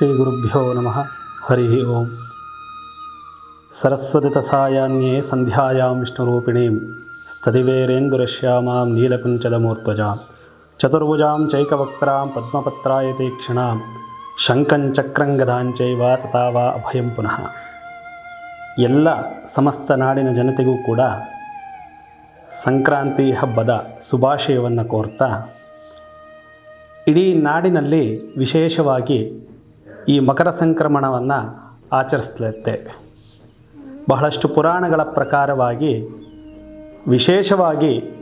ಶ್ರೀಗುರುಭ್ಯೋ ನಮಃ. ಹರಿ ಓಂ. ಸರಸ್ವತಿತಸಾಯಾನ್ಯೇ ಸಂಧ್ಯಾಯಾಂ ವಿಷ್ಣುರೂಪಿಣೀಂ. ಸ್ತದಿವೇರೇಂದುರಶ್ಯಾಮಾಂ ನೀಲಕುಂಚದಮೂರ್ಧ್ವಜಾಂ ಚತುರ್ಭುಜಾಂ ಚೈಕವಕ್ರಾಂ ಪದ್ಮಪತ್ರಾಯ ತೀಕ್ಷಣಾಂ. ಶಂಕಂಚಕ್ರಂಗದಾಂಚೈವ ತಥಾವ ಅಭಯಂ ಪುನಃ. ಎಲ್ಲ ಸಮಸ್ತ ನಾಡಿನ ಜನತೆಗೂ ಕೂಡ ಸಂಕ್ರಾಂತಿ ಹಬ್ಬದ ಶುಭಾಶಯವನ್ನು ಕೋರ್ತಾ, ಇಡೀ ನಾಡಿನಲ್ಲಿ ವಿಶೇಷವಾಗಿ ಈ ಮಕರ ಸಂಕ್ರಮಣವನ್ನು ಆಚರಿಸ್ಲತ್ತೇವೆ ಬಹಳಷ್ಟು ಪುರಾಣಗಳ ಪ್ರಕಾರವಾಗಿ ವಿಶೇಷವಾಗಿ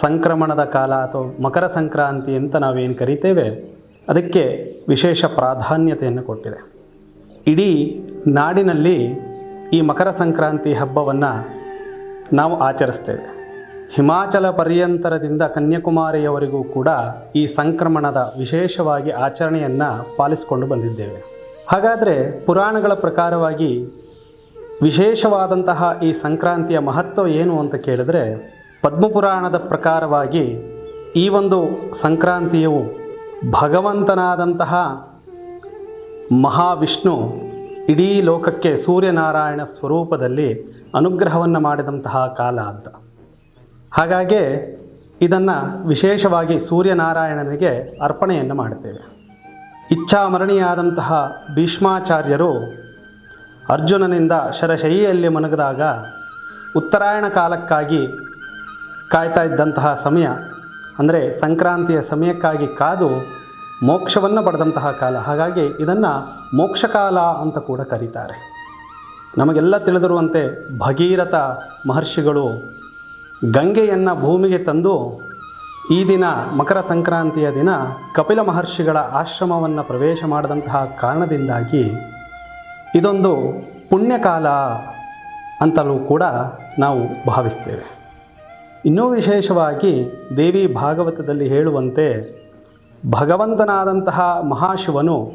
ಸಂಕ್ರಮಣದ ಕಾಲ ಅಥವಾ ಮಕರ ಸಂಕ್ರಾಂತಿ ಅಂತ ನಾವೇನು ಕರಿತೇವೆ, ಅದಕ್ಕೆ ವಿಶೇಷ ಪ್ರಾಧಾನ್ಯತೆಯನ್ನು ಕೊಟ್ಟಿದೆ. ಇಡೀ ನಾಡಿನಲ್ಲಿ ಈ ಮಕರ ಸಂಕ್ರಾಂತಿ ಹಬ್ಬವನ್ನು ನಾವು ಆಚರಿಸ್ತೇವೆ. ಹಿಮಾಚಲ ಪರ್ಯಂತರದಿಂದ ಕನ್ಯಾಕುಮಾರಿಯವರೆಗೂ ಕೂಡ ಈ ಸಂಕ್ರಮಣದ ವಿಶೇಷವಾಗಿ ಆಚರಣೆಯನ್ನು ಪಾಲಿಸಿಕೊಂಡು ಬಂದಿದ್ದೇವೆ. ಹಾಗಾದರೆ ಪುರಾಣಗಳ ಪ್ರಕಾರವಾಗಿ ವಿಶೇಷವಾದಂತಹ ಈ ಸಂಕ್ರಾಂತಿಯ ಮಹತ್ವ ಏನು ಅಂತ ಕೇಳಿದ್ರೆ ಪದ್ಮಪುರಾಣದ ಪ್ರಕಾರವಾಗಿ ಈ ಒಂದು ಸಂಕ್ರಾಂತಿಯು ಭಗವಂತನಾದಂತಹ ಮಹಾವಿಷ್ಣು ಇಡೀ ಲೋಕಕ್ಕೆ ಸೂರ್ಯನಾರಾಯಣ ಸ್ವರೂಪದಲ್ಲಿ ಅನುಗ್ರಹವನ್ನು ಮಾಡಿದಂತಹ ಕಾಲ ಅಂತ. ಹಾಗಾಗಿ ಇದನ್ನು ವಿಶೇಷವಾಗಿ ಸೂರ್ಯನಾರಾಯಣನಿಗೆ ಅರ್ಪಣೆಯನ್ನು ಮಾಡುತ್ತೇವೆ. ಇಚ್ಛಾಮರಣೀಯಾದಂತಹ ಭೀಷ್ಮಾಚಾರ್ಯರು ಅರ್ಜುನನಿಂದ ಶರಶೈಯಲ್ಲಿ ಮನಗದಾಗ ಉತ್ತರಾಯಣ ಕಾಲಕ್ಕಾಗಿ ಕಾಯ್ತಾ ಇದ್ದಂತಹ ಸಮಯ, ಅಂದರೆ ಸಂಕ್ರಾಂತಿಯ ಸಮಯಕ್ಕಾಗಿ ಕಾದು ಮೋಕ್ಷವನ್ನು ಪಡೆದಂತಹ ಕಾಲ. ಹಾಗಾಗಿ ಇದನ್ನು ಮೋಕ್ಷಕಾಲ ಅಂತ ಕೂಡ ಕರೀತಾರೆ. ನಮಗೆಲ್ಲ ತಿಳಿದಿರುವಂತೆ ಭಗೀರಥ ಮಹರ್ಷಿಗಳು ಗಂಗೆಯನ್ನು ಭೂಮಿಗೆ ತಂದು ಈ ದಿನ ಮಕರ ಸಂಕ್ರಾಂತಿಯ ದಿನ ಕಪಿಲ ಮಹರ್ಷಿಗಳ ಆಶ್ರಮವನ್ನು ಪ್ರವೇಶ ಮಾಡಿದಂತಹ ಕಾರಣದಿಂದಾಗಿ ಇದೊಂದು ಪುಣ್ಯಕಾಲ ಅಂತಲೂ ಕೂಡ ನಾವು ಭಾವಿಸ್ತೇವೆ. ಇನ್ನೂ ವಿಶೇಷವಾಗಿ ದೇವಿ ಭಾಗವತದಲ್ಲಿ ಹೇಳುವಂತೆ ಭಗವಂತನಾದಂತಹ ಮಹಾಶಿವನು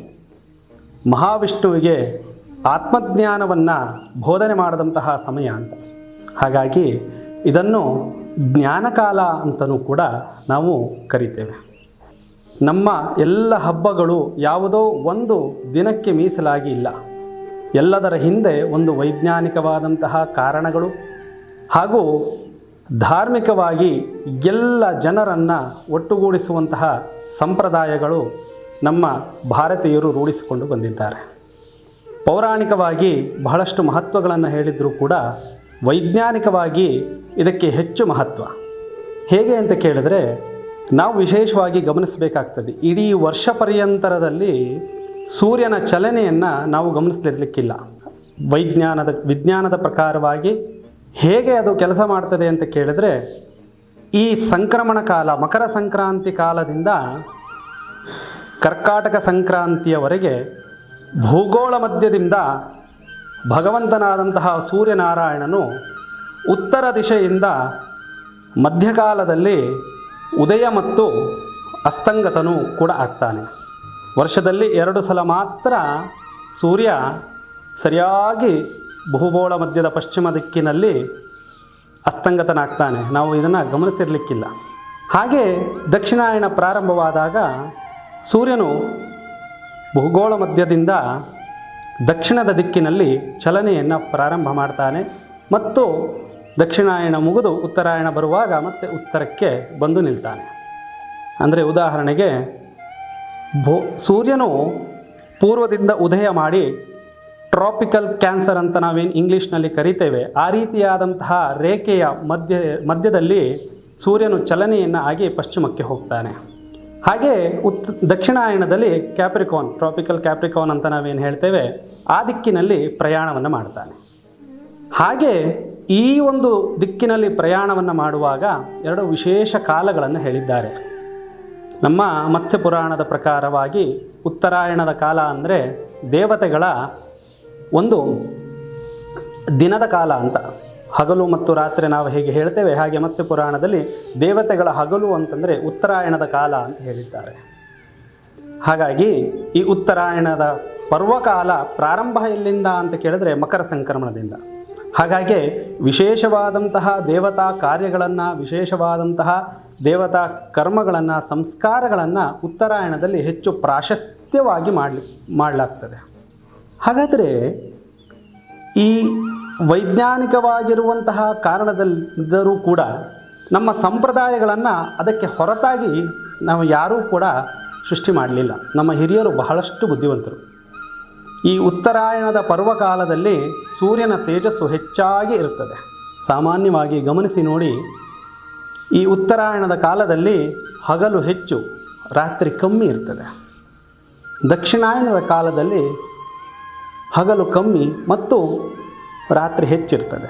ಮಹಾವಿಷ್ಣುವಿಗೆ ಆತ್ಮಜ್ಞಾನವನ್ನು ಬೋಧನೆ ಮಾಡಿದಂತಹ ಸಮಯ ಅಂತ. ಹಾಗಾಗಿ ಇದನ್ನು ಜ್ಞಾನಕಾಲ ಅಂತಲೂ ಕೂಡ ನಾವು ಕರಿತೇವೆ. ನಮ್ಮ ಎಲ್ಲ ಹಬ್ಬಗಳು ಯಾವುದೋ ಒಂದು ದಿನಕ್ಕೆ ಮೀಸಲಾಗಿ ಇಲ್ಲ. ಎಲ್ಲದರ ಹಿಂದೆ ಒಂದು ವೈಜ್ಞಾನಿಕವಾದಂತಹ ಕಾರಣಗಳು ಹಾಗೂ ಧಾರ್ಮಿಕವಾಗಿ ಎಲ್ಲ ಜನರನ್ನು ಒಟ್ಟುಗೂಡಿಸುವಂತಹ ಸಂಪ್ರದಾಯಗಳು ನಮ್ಮ ಭಾರತೀಯರು ರೂಢಿಸಿಕೊಂಡು ಬಂದಿದ್ದಾರೆ. ಪೌರಾಣಿಕವಾಗಿ ಬಹಳಷ್ಟು ಮಹತ್ವಗಳನ್ನು ಹೇಳಿದರೂ ಕೂಡ ವೈಜ್ಞಾನಿಕವಾಗಿ ಇದಕ್ಕೆ ಹೆಚ್ಚು ಮಹತ್ವ. ಹೇಗೆ ಅಂತ ಕೇಳಿದ್ರೆ, ನಾವು ವಿಶೇಷವಾಗಿ ಗಮನಿಸಬೇಕಾಗ್ತದೆ, ಇಡೀ ವರ್ಷ ಪರ್ಯಂತರದಲ್ಲಿ ಸೂರ್ಯನ ಚಲನೆಯನ್ನು ನಾವು ಗಮನಿಸಲಿರ್ಲಿಕ್ಕಿಲ್ಲ. ವೈಜ್ಞಾನದ, ವಿಜ್ಞಾನದ ಪ್ರಕಾರವಾಗಿ ಹೇಗೆ ಅದು ಕೆಲಸ ಮಾಡ್ತದೆ ಅಂತ ಕೇಳಿದ್ರೆ, ಈ ಸಂಕ್ರಮಣ ಕಾಲ, ಮಕರ ಸಂಕ್ರಾಂತಿ ಕಾಲದಿಂದ ಕರ್ಕಾಟಕ ಸಂಕ್ರಾಂತಿಯವರೆಗೆ ಭೂಗೋಳ ಮಧ್ಯದಿಂದ ಭಗವಂತನಾದಂತಹ ಸೂರ್ಯನಾರಾಯಣನು ಉತ್ತರ ದಿಶೆಯಿಂದ ಮಧ್ಯಕಾಲದಲ್ಲಿ ಉದಯ ಮತ್ತು ಅಸ್ತಂಗತನು ಕೂಡ ಆಗ್ತಾನೆ. ವರ್ಷದಲ್ಲಿ ಎರಡು ಸಲ ಮಾತ್ರ ಸೂರ್ಯ ಸರಿಯಾಗಿ ಭೂಗೋಳ ಮಧ್ಯದ ಪಶ್ಚಿಮ ದಿಕ್ಕಿನಲ್ಲಿ ಅಸ್ತಂಗತನಾಗ್ತಾನೆ. ನಾವು ಇದನ್ನು ಗಮನಿಸಿರಲಿಕ್ಕಿಲ್ಲ. ಹಾಗೆ ದಕ್ಷಿಣಾಯಣ ಪ್ರಾರಂಭವಾದಾಗ ಸೂರ್ಯನು ಭೂಗೋಳ ಮಧ್ಯದಿಂದ ದಕ್ಷಿಣದ ದಿಕ್ಕಿನಲ್ಲಿ ಚಲನೆಯನ್ನು ಪ್ರಾರಂಭ ಮಾಡ್ತಾನೆ ಮತ್ತು ದಕ್ಷಿಣಾಯಣ ಮುಗಿದು ಉತ್ತರಾಯಣ ಬರುವಾಗ ಮತ್ತೆ ಉತ್ತರಕ್ಕೆ ಬಂದು ನಿಲ್ತಾನೆ. ಅಂದರೆ ಉದಾಹರಣೆಗೆ, ಭೋ, ಸೂರ್ಯನು ಪೂರ್ವದಿಂದ ಉದಯ ಮಾಡಿ ಟ್ರಾಪಿಕಲ್ ಕ್ಯಾನ್ಸರ್ ಅಂತ ನಾವೇನು ಇಂಗ್ಲೀಷ್ನಲ್ಲಿ ಕರಿತೇವೆ, ಆ ರೀತಿಯಾದಂತಹ ರೇಖೆಯ ಮಧ್ಯ, ಮಧ್ಯದಲ್ಲಿ ಸೂರ್ಯನು ಚಲನೆಯನ್ನು ಆಗಿ ಪಶ್ಚಿಮಕ್ಕೆ ಹೋಗ್ತಾನೆ. ಹಾಗೆ ಉತ್, ದಕ್ಷಿಣಾಯಣದಲ್ಲಿ ಕ್ಯಾಪ್ರಿಕಾನ್, ಟ್ರಾಪಿಕಲ್ ಕ್ಯಾಪ್ರಿಕಾನ್ ಅಂತ ನಾವೇನು ಹೇಳ್ತೇವೆ, ಆ ದಿಕ್ಕಿನಲ್ಲಿ ಪ್ರಯಾಣವನ್ನು ಮಾಡ್ತಾನೆ. ಹಾಗೆ ಈ ಒಂದು ದಿಕ್ಕಿನಲ್ಲಿ ಪ್ರಯಾಣವನ್ನು ಮಾಡುವಾಗ ಎರಡು ವಿಶೇಷ ಕಾಲಗಳನ್ನು ಹೇಳಿದ್ದಾರೆ. ನಮ್ಮ ಮತ್ಸ್ಯ ಪುರಾಣದ ಪ್ರಕಾರವಾಗಿ ಉತ್ತರಾಯಣದ ಕಾಲ ಅಂದರೆ ದೇವತೆಗಳ ಒಂದು ದಿನದ ಕಾಲ ಅಂತ. ಹಗಲು ಮತ್ತು ರಾತ್ರಿ ನಾವು ಹೇಗೆ ಹೇಳ್ತೇವೆ, ಹಾಗೆ ಮತ್ಸ್ಯ ಪುರಾಣದಲ್ಲಿ ದೇವತೆಗಳ ಹಗಲು ಅಂತಂದರೆ ಉತ್ತರಾಯಣದ ಕಾಲ ಅಂತ ಹೇಳಿದ್ದಾರೆ. ಹಾಗಾಗಿ ಈ ಉತ್ತರಾಯಣದ ಪರ್ವಕಾಲ ಪ್ರಾರಂಭ ಎಲ್ಲಿಂದ ಅಂತ ಕೇಳಿದ್ರೆ ಮಕರ ಸಂಕ್ರಮಣದಿಂದ. ಹಾಗಾಗಿ ವಿಶೇಷವಾದಂತಹ ದೇವತಾ ಕಾರ್ಯಗಳನ್ನು, ವಿಶೇಷವಾದಂತಹ ದೇವತಾ ಕರ್ಮಗಳನ್ನು, ಸಂಸ್ಕಾರಗಳನ್ನು ಉತ್ತರಾಯಣದಲ್ಲಿ ಹೆಚ್ಚು ಪ್ರಾಶಸ್ತ್ಯವಾಗಿ ಮಾಡಲಿ, ಮಾಡಲಾಗ್ತದೆ. ಹಾಗಾದರೆ ಈ ವೈಜ್ಞಾನಿಕವಾಗಿರುವಂತಹ ಕಾರಣದಲ್ಲಿದ್ದರೂ ಕೂಡ ನಮ್ಮ ಸಂಪ್ರದಾಯಗಳನ್ನು ಅದಕ್ಕೆ ಹೊರತಾಗಿ ನಾವು ಯಾರೂ ಕೂಡ ಸೃಷ್ಟಿ ಮಾಡಲಿಲ್ಲ. ನಮ್ಮ ಹಿರಿಯರು ಬಹಳಷ್ಟು ಬುದ್ಧಿವಂತರು. ಈ ಉತ್ತರಾಯಣದ ಪರ್ವಕಾಲದಲ್ಲಿ ಸೂರ್ಯನ ತೇಜಸ್ಸು ಹೆಚ್ಚಾಗಿ ಇರುತ್ತದೆ. ಸಾಮಾನ್ಯವಾಗಿ ಗಮನಿಸಿ ನೋಡಿ, ಈ ಉತ್ತರಾಯಣದ ಕಾಲದಲ್ಲಿ ಹಗಲು ಹೆಚ್ಚು, ರಾತ್ರಿ ಕಮ್ಮಿ ಇರ್ತದೆ. ದಕ್ಷಿಣಾಯನದ ಕಾಲದಲ್ಲಿ ಹಗಲು ಕಮ್ಮಿ ಮತ್ತು ರಾತ್ರಿ ಹೆಚ್ಚಿರ್ತದೆ.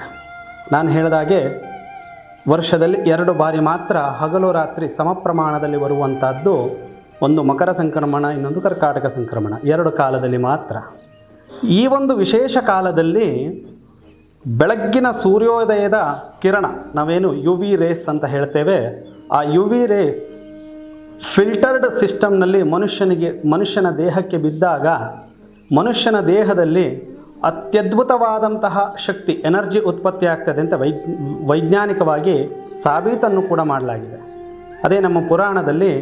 ನಾನು ಹೇಳಿದಾಗೆ ವರ್ಷದಲ್ಲಿ ಎರಡು ಬಾರಿ ಮಾತ್ರ ಹಗಲು ರಾತ್ರಿ ಸಮ ಪ್ರಮಾಣದಲ್ಲಿ ಬರುವಂಥದ್ದು ಒಂದು ಮಕರ ಸಂಕ್ರಮಣ, ಇನ್ನೊಂದು ಕರ್ಕಾಟಕ ಸಂಕ್ರಮಣ, ಎರಡು ಕಾಲದಲ್ಲಿ ಮಾತ್ರ. ಈ ಒಂದು ವಿಶೇಷ ಕಾಲದಲ್ಲಿ ಬೆಳಗ್ಗಿನ ಸೂರ್ಯೋದಯದ ಕಿರಣ, ನಾವೇನು ಯು ವಿ ರೇಸ್ ಅಂತ ಹೇಳ್ತೇವೆ, ಆ ಯು ವಿ ರೇಸ್ ಫಿಲ್ಟರ್ಡ್ ಸಿಸ್ಟಮ್ನಲ್ಲಿ ಮನುಷ್ಯನಿಗೆ, ಮನುಷ್ಯನ ದೇಹಕ್ಕೆ ಬಿದ್ದಾಗ ಮನುಷ್ಯನ ದೇಹದಲ್ಲಿ ಅತ್ಯದ್ಭುತವಾದಂತಹ ಶಕ್ತಿ ಎನರ್ಜಿ ಉತ್ಪತ್ತಿ ಆಗ್ತದೆ ಅಂತ ವೈ, ವೈಜ್ಞಾನಿಕವಾಗಿ ಸಾಬೀತನ್ನು ಕೂಡ ಮಾಡಲಾಗಿದೆ. ಅದೇ ನಮ್ಮ ಪುರಾಣದಲ್ಲಿ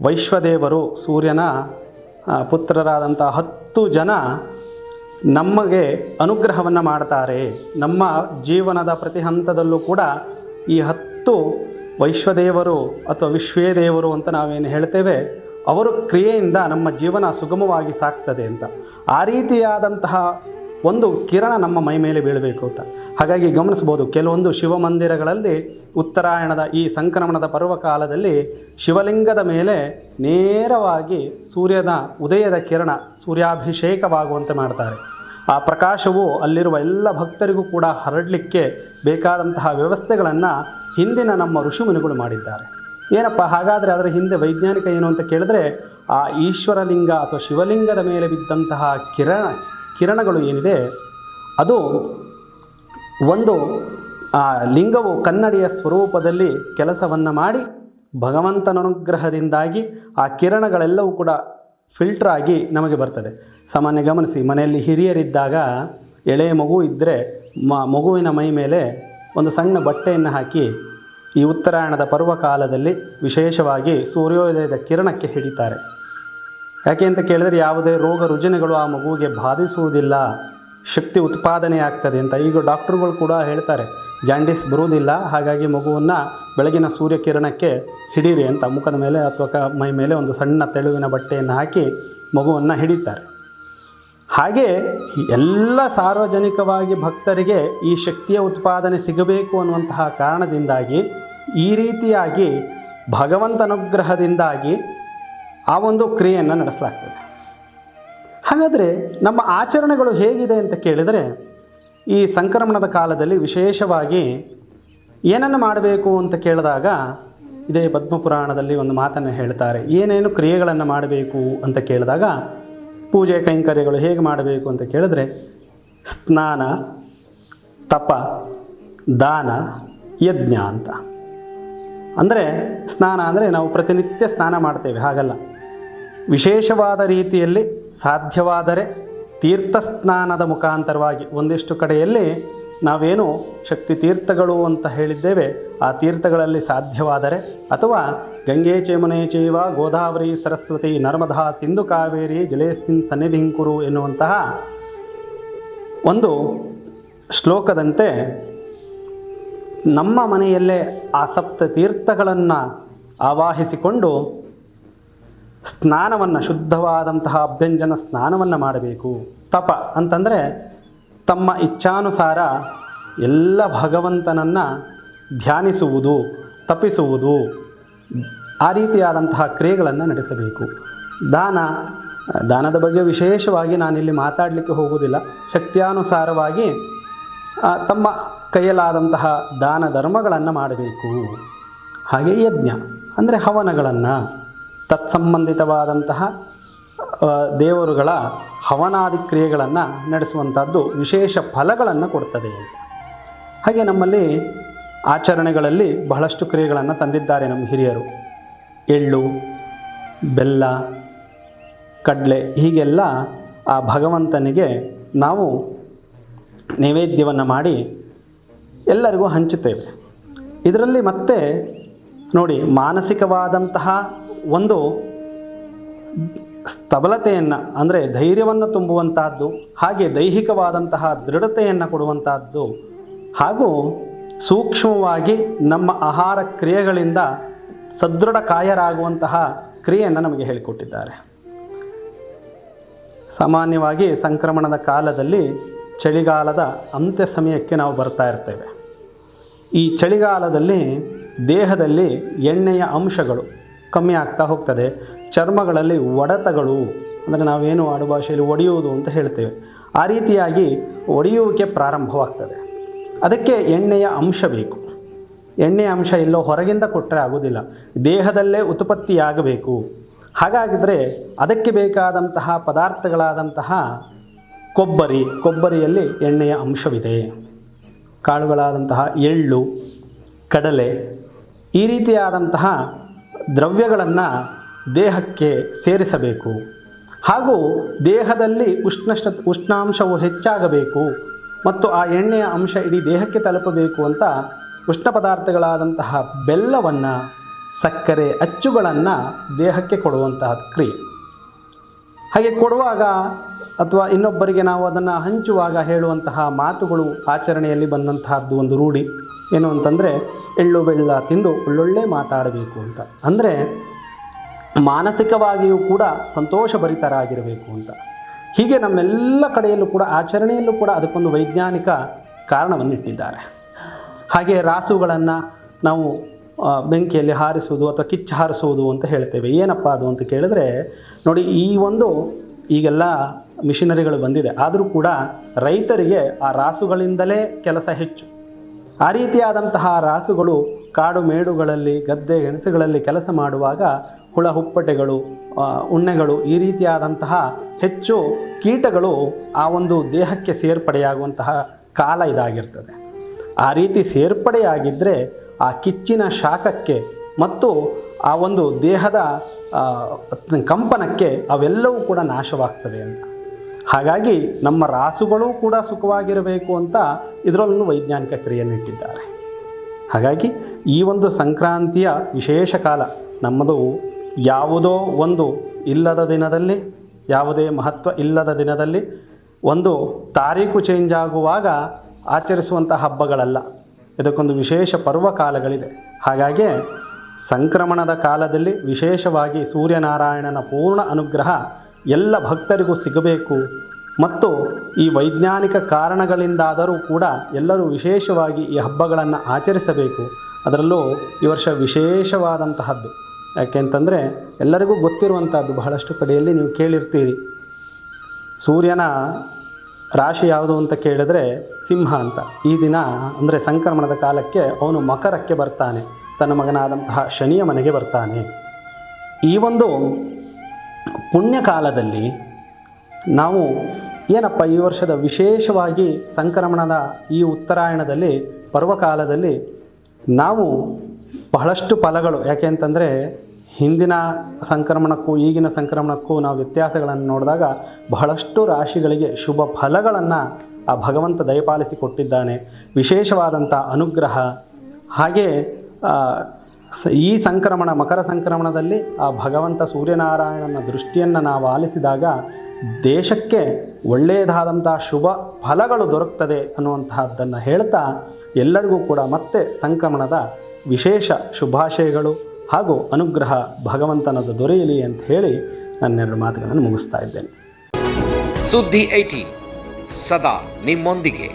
ವೈಶ್ವದೇವರು ಸೂರ್ಯನ ಪುತ್ರರಾದಂಥ ಹತ್ತು ಜನ ನಮಗೆ ಅನುಗ್ರಹವನ್ನು ಮಾಡ್ತಾರೆ. ನಮ್ಮ ಜೀವನದ ಪ್ರತಿ ಹಂತದಲ್ಲೂ ಕೂಡ ಈ ಹತ್ತು ವೈಶ್ವದೇವರು ಅಥವಾ ವಿಶ್ವೇದೇವರು ಅಂತ ನಾವೇನು ಹೇಳ್ತೇವೆ, ಅವರು ಕ್ರಿಯೆಯಿಂದ ನಮ್ಮ ಜೀವನ ಸುಗಮವಾಗಿ ಸಾಗ್ತದೆ ಅಂತ. ಆ ರೀತಿಯಾದಂತಹ ಒಂದು ಕಿರಣ ನಮ್ಮ ಮೈ ಮೇಲೆ ಬೀಳಬೇಕು ಅಂತ. ಹಾಗಾಗಿ ಗಮನಿಸ್ಬೋದು ಕೆಲವೊಂದು ಶಿವಮಂದಿರಗಳಲ್ಲಿ ಉತ್ತರಾಯಣದ ಈ ಸಂಕ್ರಮಣದ ಪರ್ವಕಾಲದಲ್ಲಿ ಶಿವಲಿಂಗದ ಮೇಲೆ ನೇರವಾಗಿ ಸೂರ್ಯನ ಉದಯದ ಕಿರಣ ಸೂರ್ಯಾಭಿಷೇಕವಾಗುವಂತೆ ಮಾಡ್ತಾರೆ. ಆ ಪ್ರಕಾಶವು ಅಲ್ಲಿರುವ ಎಲ್ಲ ಭಕ್ತರಿಗೂ ಕೂಡ ಹರಡಲಿಕ್ಕೆ ಬೇಕಾದಂತಹ ವ್ಯವಸ್ಥೆಗಳನ್ನು ಹಿಂದಿನ ನಮ್ಮ ಋಷಿಮುನಿಗಳು ಮಾಡಿದ್ದಾರೆ. ಏನಪ್ಪ, ಹಾಗಾದರೆ ಅದರ ಹಿಂದೆ ವೈಜ್ಞಾನಿಕ ಏನು ಅಂತ ಕೇಳಿದ್ರೆ, ಆ ಈಶ್ವರಲಿಂಗ ಅಥವಾ ಶಿವಲಿಂಗದ ಮೇಲೆ ಬಿದ್ದಂತಹ ಕಿರಣ ಕಿರಣಗಳು ಏನಿದೆ, ಅದು ಒಂದು ಲಿಂಗವು ಕನ್ನಡಿಯ ಸ್ವರೂಪದಲ್ಲಿ ಕೆಲಸವನ್ನು ಮಾಡಿ ಭಗವಂತನ ಅನುಗ್ರಹದಿಂದಾಗಿ ಆ ಕಿರಣಗಳೆಲ್ಲವೂ ಕೂಡ ಫಿಲ್ಟರ್ ಆಗಿ ನಮಗೆ ಬರ್ತದೆ. ಸಾಮಾನ್ಯ ಗಮನಿಸಿ, ಮನೆಯಲ್ಲಿ ಹಿರಿಯರಿದ್ದಾಗ ಎಳೆಯ ಮಗು ಇದ್ದರೆ ಮ, ಮಗುವಿನ ಮೈ ಮೇಲೆ ಒಂದು ಸಣ್ಣ ಬಟ್ಟೆಯನ್ನು ಹಾಕಿ ಈ ಉತ್ತರಾಯಣದ ಪರ್ವಕಾಲದಲ್ಲಿ ವಿಶೇಷವಾಗಿ ಸೂರ್ಯೋದಯದ ಕಿರಣಕ್ಕೆ ಹಿಡಿತಾರೆ. ಯಾಕೆ ಅಂತ ಕೇಳಿದರೆ ಯಾವುದೇ ರೋಗ ರುಜಿನಗಳು ಆ ಮಗುವಿಗೆ ಬಾಧಿಸುವುದಿಲ್ಲ, ಶಕ್ತಿ ಉತ್ಪಾದನೆ ಆಗ್ತದೆ ಅಂತ. ಈಗ ಡಾಕ್ಟ್ರುಗಳು ಕೂಡ ಹೇಳ್ತಾರೆ, ಜಾಂಡಿಸ್ ಬರುವುದಿಲ್ಲ, ಹಾಗಾಗಿ ಮಗುವನ್ನು ಬೆಳಗಿನ ಸೂರ್ಯಕಿರಣಕ್ಕೆ ಹಿಡೀರಿ ಅಂತ. ಮುಖದ ಮೇಲೆ ಅಥವಾ ಕ, ಮೈ ಮೇಲೆ ಒಂದು ಸಣ್ಣ ತೆಳುವಿನ ಬಟ್ಟೆಯನ್ನು ಹಾಕಿ ಮಗುವನ್ನು ಹಿಡಿತಾರೆ. ಹಾಗೆ ಎಲ್ಲ ಸಾರ್ವಜನಿಕವಾಗಿ ಭಕ್ತರಿಗೆ ಈ ಶಕ್ತಿಯ ಉತ್ಪಾದನೆ ಸಿಗಬೇಕು ಅನ್ನುವಂತಹ ಕಾರಣದಿಂದಾಗಿ ಈ ರೀತಿಯಾಗಿ ಭಗವಂತ ಅನುಗ್ರಹದಿಂದಾಗಿ ಆ ಒಂದು ಕ್ರಿಯೆಯನ್ನು ನಡೆಸಲಾಗ್ತದೆ. ಹಾಗಾದರೆ ನಮ್ಮ ಆಚರಣೆಗಳು ಹೇಗಿದೆ ಅಂತ ಕೇಳಿದರೆ, ಈ ಸಂಕ್ರಮಣದ ಕಾಲದಲ್ಲಿ ವಿಶೇಷವಾಗಿ ಏನನ್ನು ಮಾಡಬೇಕು ಅಂತ ಕೇಳಿದಾಗ ಇದೇ ಪದ್ಮಪುರಾಣದಲ್ಲಿ ಒಂದು ಮಾತನ್ನು ಹೇಳ್ತಾರೆ, ಏನೇನು ಕ್ರಿಯೆಗಳನ್ನು ಮಾಡಬೇಕು ಅಂತ ಕೇಳಿದಾಗ ಪೂಜೆ ಕೈಂಕರ್ಯಗಳು ಹೇಗೆ ಮಾಡಬೇಕು ಅಂತ ಕೇಳಿದ್ರೆ, ಸ್ನಾನ, ತಪ, ದಾನ, ಯಜ್ಞ ಅಂತ. ಅಂದರೆ ಸ್ನಾನ ಅಂದರೆ ನಾವು ಪ್ರತಿನಿತ್ಯ ಸ್ನಾನ ಮಾಡ್ತೇವೆ, ಹಾಗಲ್ಲ. ವಿಶೇಷವಾದ ರೀತಿಯಲ್ಲಿ ಸಾಧ್ಯವಾದರೆ ತೀರ್ಥ ಸ್ನಾನದ ಮುಖಾಂತರವಾಗಿ ಒಂದಿಷ್ಟು ಕಡೆಯಲ್ಲಿ ನಾವೇನು ಶಕ್ತಿ ತೀರ್ಥಗಳು ಅಂತ ಹೇಳಿದ್ದೇವೆ, ಆ ತೀರ್ಥಗಳಲ್ಲಿ ಸಾಧ್ಯವಾದರೆ ಅಥವಾ ಗಂಗೆ ಚೇಮನೆ ಚೈವ ಗೋದಾವರಿ ಸರಸ್ವತಿ ನರ್ಮದಾ ಸಿಂಧು ಕಾವೇರಿ ಜಲೇಸ್ಮಿನ್ ಸನ್ನಿಧಿಂಕುರು ಎನ್ನುವಂತಹ ಒಂದು ಶ್ಲೋಕದಂತೆ ನಮ್ಮ ಮನೆಯಲ್ಲೇ ಆ ಸಪ್ತ ತೀರ್ಥಗಳನ್ನು ಆವಾಹಿಸಿಕೊಂಡು ಸ್ನಾನವನ್ನು, ಶುದ್ಧವಾದಂತಹ ಅಭ್ಯಂಜನ ಸ್ನಾನವನ್ನು ಮಾಡಬೇಕು. ತಪ ಅಂತಂದರೆ ತಮ್ಮ ಇಚ್ಛಾನುಸಾರ ಎಲ್ಲ ಭಗವಂತನನ್ನು ಧ್ಯಾನಿಸುವುದು, ತಪಿಸುವುದು, ಆ ರೀತಿಯಾದಂತಹ ಕ್ರಿಯೆಗಳನ್ನು ನಡೆಸಬೇಕು. ದಾನ, ದಾನದ ಬಗ್ಗೆ ವಿಶೇಷವಾಗಿ ನಾನಿಲ್ಲಿ ಮಾತಾಡಲಿಕ್ಕೆ ಹೋಗುವುದಿಲ್ಲ. ಶಕ್ತಿಯಾನುಸಾರವಾಗಿ ತಮ್ಮ ಕೈಯಲಾದಂತಹ ದಾನ ಧರ್ಮಗಳನ್ನು ಮಾಡಬೇಕು. ಹಾಗೆ ಯಜ್ಞ, ಅಂದರೆ ಹವನಗಳನ್ನು. ತತ್ಸಂಬಂಧಿತವಾದಂತಹ ದೇವರುಗಳ ಹವನಾದಿ ಕ್ರಿಯೆಗಳನ್ನು ನಡೆಸುವಂಥದ್ದು ವಿಶೇಷ ಫಲಗಳನ್ನು ಕೊಡ್ತದೆ ಅಂತ. ಹಾಗೆ ನಮ್ಮಲ್ಲಿ ಆಚರಣೆಗಳಲ್ಲಿ ಬಹಳಷ್ಟು ಕ್ರಿಯೆಗಳನ್ನು ತಂದಿದ್ದಾರೆ ನಮ್ಮ ಹಿರಿಯರು. ಎಳ್ಳು, ಬೆಲ್ಲ, ಕಡಲೆ ಹೀಗೆಲ್ಲ ಆ ಭಗವಂತನಿಗೆ ನಾವು ನೈವೇದ್ಯವನ್ನು ಮಾಡಿ ಎಲ್ಲರಿಗೂ ಹಂಚುತ್ತೇವೆ. ಇದರಲ್ಲಿ ಮತ್ತೆ ನೋಡಿ ಮಾನಸಿಕವಾದಂತಹ ಒಂದು ಸ್ತಬಲತೆಯನ್ನು ಅಂದರೆ ಧೈರ್ಯವನ್ನು ತುಂಬುವಂತಹದ್ದು, ಹಾಗೆ ದೈಹಿಕವಾದಂತಹ ದೃಢತೆಯನ್ನು ಕೊಡುವಂತಹದ್ದು, ಹಾಗೂ ಸೂಕ್ಷ್ಮವಾಗಿ ನಮ್ಮ ಆಹಾರ ಕ್ರಿಯೆಗಳಿಂದ ಸದೃಢ ಕಾಯರಾಗುವಂತಹ ಕ್ರಿಯೆಯನ್ನು ನಮಗೆ ಹೇಳಿಕೊಟ್ಟಿದ್ದಾರೆ. ಸಾಮಾನ್ಯವಾಗಿ ಸಂಕ್ರಮಣದ ಕಾಲದಲ್ಲಿ ಚಳಿಗಾಲದ ಅಂತ್ಯ ಸಮಯಕ್ಕೆ ನಾವು ಬರ್ತಾ ಇರ್ತೇವೆ. ಈ ಚಳಿಗಾಲದಲ್ಲಿ ದೇಹದಲ್ಲಿ ಎಣ್ಣೆಯ ಅಂಶಗಳು ಕಮ್ಮಿ ಆಗ್ತಾ ಹೋಗ್ತದೆ. ಚರ್ಮಗಳಲ್ಲಿ ಒಡೆತಗಳು, ಅಂದರೆ ನಾವೇನು ಆಡುಭಾಷೆಯಲ್ಲಿ ಒಡೆಯುವುದು ಅಂತ ಹೇಳ್ತೇವೆ. ಆ ರೀತಿಯಾಗಿ ಒಡೆಯುವಿಕೆ ಪ್ರಾರಂಭವಾಗ್ತದೆ. ಅದಕ್ಕೆ ಎಣ್ಣೆಯ ಅಂಶ ಬೇಕು. ಎಣ್ಣೆಯ ಅಂಶ ಎಲ್ಲೋ ಹೊರಗಿಂದ ಕೊಟ್ಟರೆ ಆಗೋದಿಲ್ಲ ದೇಹದಲ್ಲೇ ಉತ್ಪತ್ತಿಯಾಗಬೇಕು. ಹಾಗಾಗಿದ್ರೆ ಅದಕ್ಕೆ ಬೇಕಾದಂತಹ ಪದಾರ್ಥಗಳಾದಂತಹ ಕೊಬ್ಬರಿ, ಕೊಬ್ಬರಿಯಲ್ಲಿ ಎಣ್ಣೆಯ ಅಂಶವಿದೆ. ಕಾಳುಗಳಾದಂತಹ ಎಳ್ಳು, ಕಡಲೆ, ಈ ರೀತಿಯಾದಂತಹ ದ್ರವ್ಯಗಳನ್ನು ದೇಹಕ್ಕೆ ಸೇರಿಸಬೇಕು. ಹಾಗೂ ದೇಹದಲ್ಲಿ ಉಷ್ಣಷ್ಟ ಉಷ್ಣಾಂಶವು ಹೆಚ್ಚಾಗಬೇಕು ಮತ್ತು ಆ ಎಣ್ಣೆಯ ಅಂಶ ಇಡೀ ದೇಹಕ್ಕೆ ತಲುಪಬೇಕು ಅಂತ ಉಷ್ಣ ಪದಾರ್ಥಗಳಾದಂತಹ ಬೆಲ್ಲವನ್ನು, ಸಕ್ಕರೆ, ಅಚ್ಚುಗಳನ್ನು ದೇಹಕ್ಕೆ ಕೊಡುವಂತಹ ಕ್ರಿಯೆ. ಹಾಗೆ ಕೊಡುವಾಗ ಅಥವಾ ಇನ್ನೊಬ್ಬರಿಗೆ ನಾವು ಅದನ್ನು ಹಂಚುವಾಗ ಹೇಳುವಂತಹ ಮಾತುಗಳು ಆಚರಣೆಯಲ್ಲಿ ಬಂದಂತಹದ್ದು ಒಂದು ರೂಢಿ. ಏನು ಅಂತಂದರೆ ಎಳ್ಳು ಬೆಳ್ಳ ತಿಂದು ಒಳ್ಳೊಳ್ಳೆ ಮಾತಾಡಬೇಕು ಅಂತ. ಅಂದರೆ ಮಾನಸಿಕವಾಗಿಯೂ ಕೂಡ ಸಂತೋಷಭರಿತರಾಗಿರಬೇಕು ಅಂತ. ಹೀಗೆ ನಮ್ಮೆಲ್ಲ ಕಡೆಯಲ್ಲೂ ಕೂಡ ಆಚರಣೆಯಲ್ಲೂ ಕೂಡ ಅದಕ್ಕೊಂದು ವೈಜ್ಞಾನಿಕ ಕಾರಣವನ್ನಿಟ್ಟಿದ್ದಾರೆ. ಹಾಗೆ ರಾಸುಗಳನ್ನು ನಾವು ಬೆಂಕಿಯಲ್ಲಿ ಹಾರಿಸುವುದು ಅಥವಾ ಕಿಚ್ಚು ಹಾರಿಸುವುದು ಅಂತ ಹೇಳ್ತೇವೆ. ಏನಪ್ಪ ಅದು ಅಂತ ಕೇಳಿದ್ರೆ, ನೋಡಿ ಈ ಒಂದು ಈಗೆಲ್ಲ ಮಿಷಿನರಿಗಳು ಬಂದಿದೆ. ಆದರೂ ಕೂಡ ರೈತರಿಗೆ ಆ ರಾಸುಗಳಿಂದಲೇ ಕೆಲಸ ಹೆಚ್ಚು. ಆ ರೀತಿಯಾದಂತಹ ರಾಸುಗಳು ಕಾಡು ಮೇಡುಗಳಲ್ಲಿ, ಗದ್ದೆ, ಗೆಣಸುಗಳಲ್ಲಿ ಕೆಲಸ ಮಾಡುವಾಗ ಹುಳ, ಹುಪ್ಪಟೆಗಳು ಉಣ್ಣೆಗಳು ಈ ರೀತಿಯಾದಂತಹ ಹೆಚ್ಚು ಕೀಟಗಳು ಆ ಒಂದು ದೇಹಕ್ಕೆ ಸೇರ್ಪಡೆಯಾಗುವಂತಹ ಕಾಲ ಇದಾಗಿರ್ತದೆ. ಆ ರೀತಿ ಸೇರ್ಪಡೆಯಾಗಿದ್ದರೆ ಆ ಕಿಚ್ಚಿನ ಶಾಖಕ್ಕೆ ಮತ್ತು ಆ ಒಂದು ದೇಹದ ಕಂಪನಕ್ಕೆ ಅವೆಲ್ಲವೂ ಕೂಡ ನಾಶವಾಗ್ತದೆ ಅಂತ. ಹಾಗಾಗಿ ನಮ್ಮ ರಾಸುಗಳು ಕೂಡ ಸುಖವಾಗಿರಬೇಕು ಅಂತ ಇದರಲ್ಲೂ ವೈಜ್ಞಾನಿಕ ಕ್ರಿಯೆಯನ್ನು ಇಟ್ಟಿದ್ದಾರೆ. ಹಾಗಾಗಿ ಈ ಒಂದು ಸಂಕ್ರಾಂತಿಯ ವಿಶೇಷ ಕಾಲ ನಮ್ಮದು ಯಾವುದೋ ಒಂದು ಇಲ್ಲದ ದಿನದಲ್ಲಿ, ಯಾವುದೇ ಮಹತ್ವ ಇಲ್ಲದ ದಿನದಲ್ಲಿ ಒಂದು ತಾರೀಕು ಚೇಂಜ್ ಆಗುವಾಗ ಆಚರಿಸುವಂಥ ಹಬ್ಬಗಳಲ್ಲ. ಇದಕ್ಕೊಂದು ವಿಶೇಷ ಪರ್ವ ಕಾಲಗಳಿದೆ. ಹಾಗಾಗಿ ಸಂಕ್ರಮಣದ ಕಾಲದಲ್ಲಿ ವಿಶೇಷವಾಗಿ ಸೂರ್ಯನಾರಾಯಣನ ಪೂರ್ಣ ಅನುಗ್ರಹ ಎಲ್ಲ ಭಕ್ತರಿಗೂ ಸಿಗಬೇಕು. ಮತ್ತು ಈ ವೈಜ್ಞಾನಿಕ ಕಾರಣಗಳಿಂದಾದರೂ ಕೂಡ ಎಲ್ಲರೂ ವಿಶೇಷವಾಗಿ ಈ ಹಬ್ಬಗಳನ್ನು ಆಚರಿಸಬೇಕು. ಅದರಲ್ಲೂ ಈ ವರ್ಷ ವಿಶೇಷವಾದಂತಹದ್ದು. ಯಾಕೆಂತಂದರೆ ಎಲ್ಲರಿಗೂ ಗೊತ್ತಿರುವಂಥದ್ದು ಬಹಳಷ್ಟು ಕಡೆಯಲ್ಲಿ ನೀವು ಕೇಳಿರ್ತೀರಿ. ಸೂರ್ಯನ ರಾಶಿ ಯಾವುದು ಅಂತ ಕೇಳಿದ್ರೆ ಸಿಂಹ ಅಂತ. ಈ ದಿನ ಅಂದರೆ ಸಂಕ್ರಮಣದ ಕಾಲಕ್ಕೆ ಅವನು ಮಕರಕ್ಕೆ ಬರ್ತಾನೆ. ತನ್ನ ಮಗನಾದಂತಹ ಶನಿಯ ಮನೆಗೆ ಬರ್ತಾನೆ. ಈ ಒಂದು ಪುಣ್ಯಕಾಲದಲ್ಲಿ ನಾವು ಏನಪ್ಪ ಈ ವರ್ಷದ ವಿಶೇಷವಾಗಿ ಸಂಕ್ರಮಣದ ಈ ಉತ್ತರಾಯಣದಲ್ಲಿ, ಪರ್ವಕಾಲದಲ್ಲಿ ನಾವು ಬಹಳಷ್ಟು ಫಲಗಳು, ಯಾಕೆ ಅಂತಂದರೆ ಹಿಂದಿನ ಸಂಕ್ರಮಣಕ್ಕೂ, ಈಗಿನ ಸಂಕ್ರಮಣಕ್ಕೂ ನಾವು ವ್ಯತ್ಯಾಸಗಳನ್ನು ನೋಡಿದಾಗ ಬಹಳಷ್ಟು ರಾಶಿಗಳಿಗೆ ಶುಭ ಫಲಗಳನ್ನು ಆ ಭಗವಂತ ದಯಪಾಲಿಸಿ ಕೊಟ್ಟಿದ್ದಾನೆ. ವಿಶೇಷವಾದಂಥ ಅನುಗ್ರಹ. ಹಾಗೆ ಈ ಸಂಕ್ರಮಣ, ಮಕರ ಸಂಕ್ರಮಣದಲ್ಲಿ ಆ ಭಗವಂತ ಸೂರ್ಯನಾರಾಯಣನ ದೃಷ್ಟಿಯನ್ನು ನಾವು ಆಲಿಸಿದಾಗ ದೇಶಕ್ಕೆ ಒಳ್ಳೆಯದಾದಂಥ ಶುಭ ಫಲಗಳು ದೊರಕ್ತದೆ ಅನ್ನುವಂತಹದ್ದನ್ನು ಹೇಳ್ತಾ ಎಲ್ಲರಿಗೂ ಕೂಡ ಮತ್ತೆ ಸಂಕ್ರಮಣದ ವಿಶೇಷ ಶುಭಾಶಯಗಳು ಹಾಗೂ ಅನುಗ್ರಹ ಭಗವಂತನದು ದೊರೆಯಲಿ ಅಂತ ಹೇಳಿ ನನ್ನೆರಡು ಮಾತುಗಳನ್ನು ಮುಗಿಸ್ತಾ ಇದ್ದೇನೆ. ಸುದ್ದಿ ಐಟಿ ಸದಾ ನಿಮ್ಮೊಂದಿಗೆ.